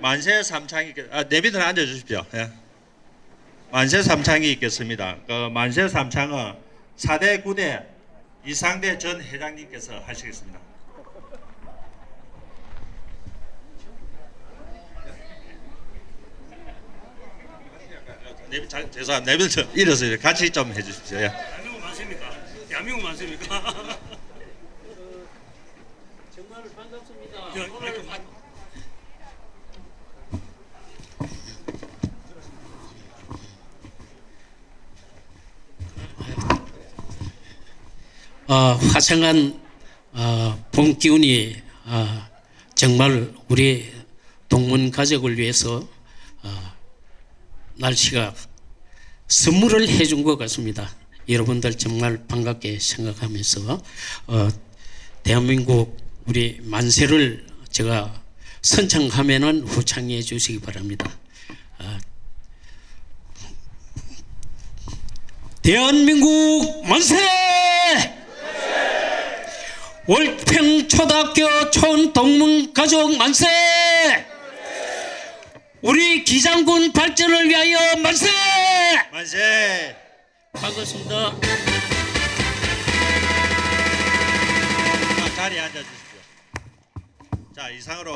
만세 삼창이 있겠- 아, 내비들 앉아 주십시오. 예. 만세 삼창이 있겠습니다. 그 만세 삼창은 4대 9대 이상대 전 회장님께서 하시겠습니다. 내비 자, 죄송합니다. 내비를 좀 일어서 같이 좀 해주십시오. 예. 대한민국 많습니까? 대한민국 많습니까? 정말 반갑습니다. 야, 오늘 어, 화창한 어, 봄 기운이 어, 정말 우리 동문 가족을 위해서 어, 날씨가 선물을 해준 것 같습니다. 여러분들 정말 반갑게 생각하면서 어, 대한민국 우리 만세를 제가 선창하면은 후창해 주시기 바랍니다. 어, 대한민국 만세! 월평초등학교 촌동문 가족 만세! 우리 기장군 발전을 위하여 만세! 만세! 반갑습니다. 자, 자리에 앉아 주십시오. 자, 이상으로